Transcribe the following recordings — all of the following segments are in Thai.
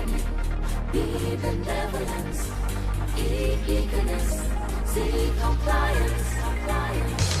beginning. Be benevolence, E eagerness, C compliance, compliance.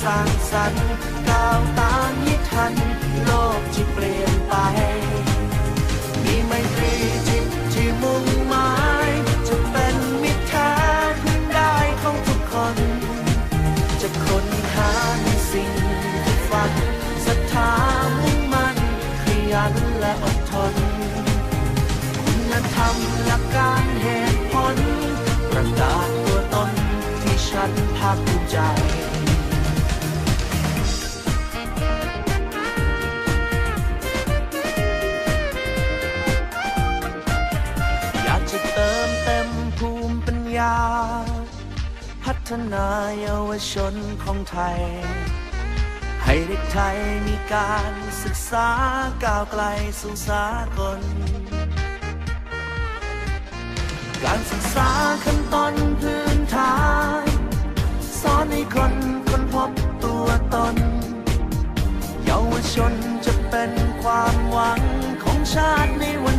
สิ่งสร้างสรรค์ก้าวตามยิทัน โลกที่เปลี่ยนไป มีไมตรีจิตที่มุ่งหมายจะเป็นมิตรแท้พึ่งได้ของทุกคน จะค้นหาในสิ่งที่ฝันศรัทธามุ่งมั่นขยันและอดทน คุณธรรมหลักการเหตุผลประกาศตัวตนที่ฉันภาคภูมิใจ ฒนาเยาวชนของไทย ให้เด็กไทยมีการศึกษาก้าวไกลสู่สากล การศึกษาขั้นตอนพื้นฐานสอนให้คนคนพบตัวตน เยาวชนจะเป็นความหวังของชาติในวัน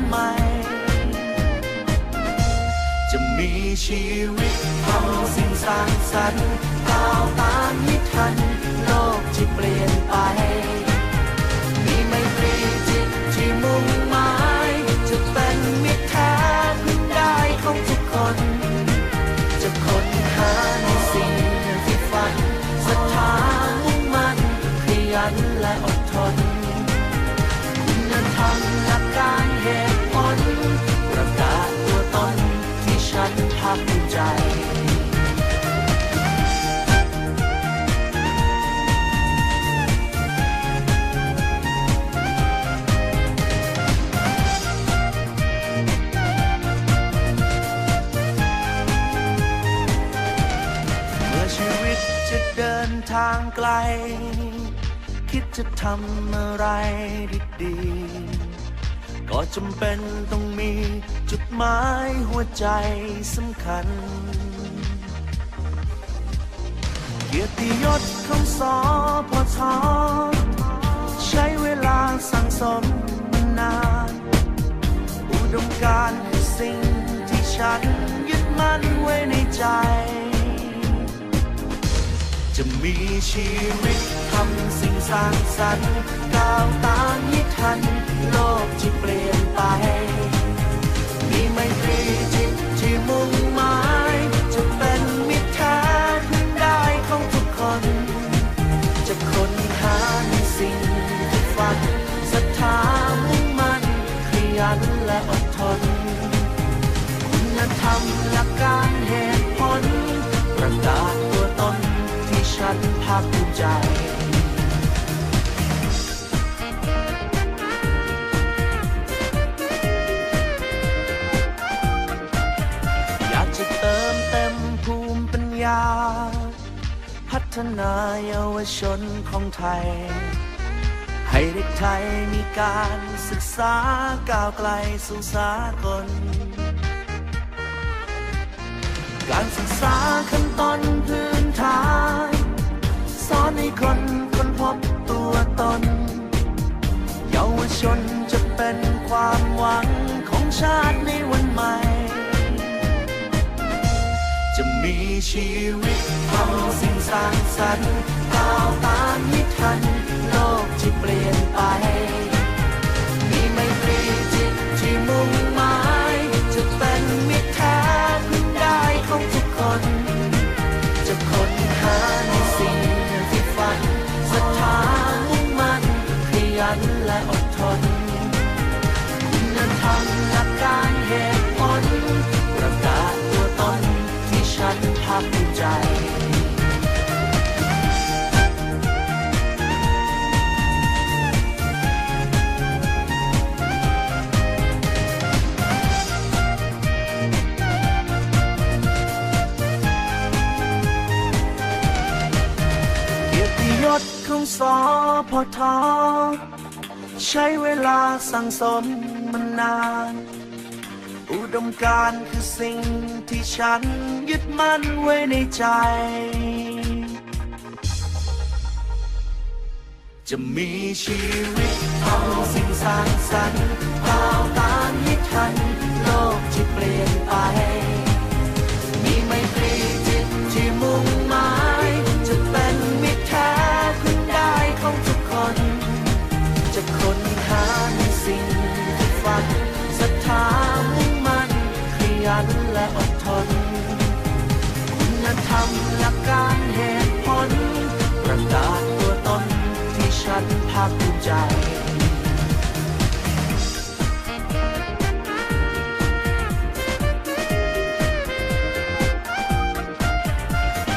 มีชีวิตทำสิ่งสร้างสรรค์ก้าวตามนิทัน โลกที่เปลี่ยนไปาคภูมิใจเมื่อชีวิตจะเดินทางไกล คิดจะทำอะไรดีๆ ก็จำเป็นต้องมีจุดหมายหัวใจสำคัญ เกียรติยศของสอพอทอใช้เวลาสั่งสมมานาน อุดมการณ์คือสิ่งที่ฉันยึดมั่นไว้ในใจ จะมีชีวิตทำสิ่งสร้างสรรค์ก้าวตามยิทัน โลกที่เปลี่ยนไปมีไมตรีจิตที่มุ่งหมายจะเป็นมิตรแท้พึ่งได้ของทุกคน จะค้นหาในสิ่ง ใจอยากจะเติมเต็มภูมิปัญญา พัฒนาเยาวชนของไทย ให้เด็กไทยมีการศึกษาก้าวไกลสู่สากลการศึกษาขั้นตอนพื้นฐาน อนให้คนคนพบตัวตน เยาวชนจะเป็นความหวังของชาติในวันใหม่ จะมีชีวิตทำสิ่งสร้างสรรค์ก้าวตามนิทัน โลกที่เปลี่ยนไป ภภูมิใจยศของสอพอทอใช้เวลาสั่งสมมานาน อุดมการคือสิ่งที่ฉันยึดมั่นไว้ในใจ จะมีชีวิตทำสิ่งสร้างสรรค์ก้าวตามให้ทัน โลกที่เปลี่ยนไป ใจ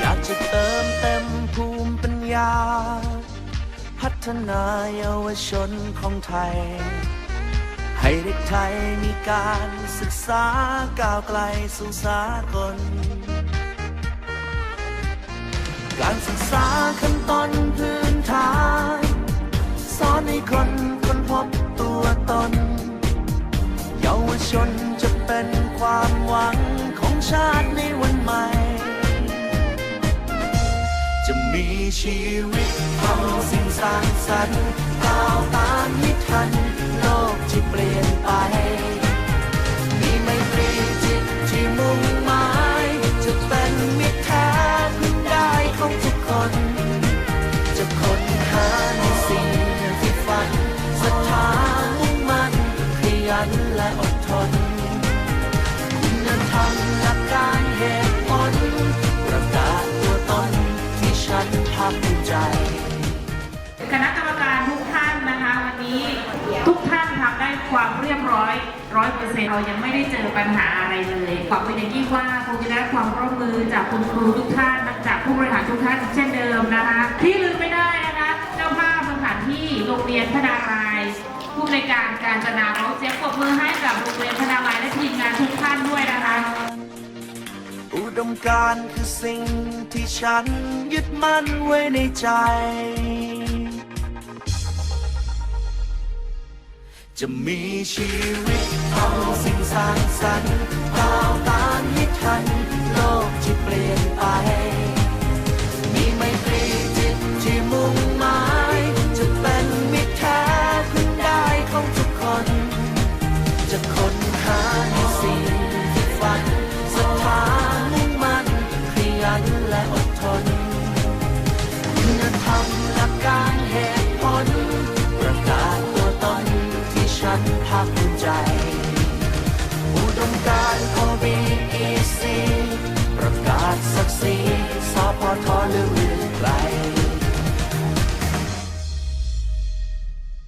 อยากจะเติมเต็มภูมิปัญญา พัฒนาเยาวชนของไทย ให้เด็กไทยมีการศึกษาก้าวไกลสู่สากลการศึกษาขั้นต้นพื้นฐาน ตน เยาวชนจะเป็นความหวังของชาติในวันใหม่ จะมีชีวิตทำสิ่งสร้างสรรค์ก้าวตามให้ทัน โลกที่เปลี่ยนไป ร้อยเปอร์เซ็นต์เรายังไม่ได้เจอปัญหาอะไรเลยหวังเป็นอย่างยิ่งว่าคงจะได้ความร่วมมือจากคุณครูทุกท่านจากผู้บริหารทุกท่านเช่นเดิมนะคะ ที่ลืมไม่ได้นะคะเจ้าภาพสถานที่โรงเรียนพนารายผู้ในการการจนาเขาเสียงปรบมือให้กับโรงเรียนพนารายและทีมงานทุกท่านด้วยนะคะ อุดมการคือสิ่งที่ฉันยึดมั่นไว้ในใจ จะมีชีวิตทำสิ่งสร้างสรรค์ก้าวตามให้ทัน โลกที่เปลี่ยนไปมีไมตรีจิตที่มุ่งหมาย จะเป็นมิตรแท้พึ่งได้ของทุกคน จะค้นหาในสิ่งที่ฝันศรัทธามุ่งมั่นขยันและอดทนคุณธรรมหลักการเหตุผล รงการโควิด -19 ประกาศศักดิ์ศรีสพทลืม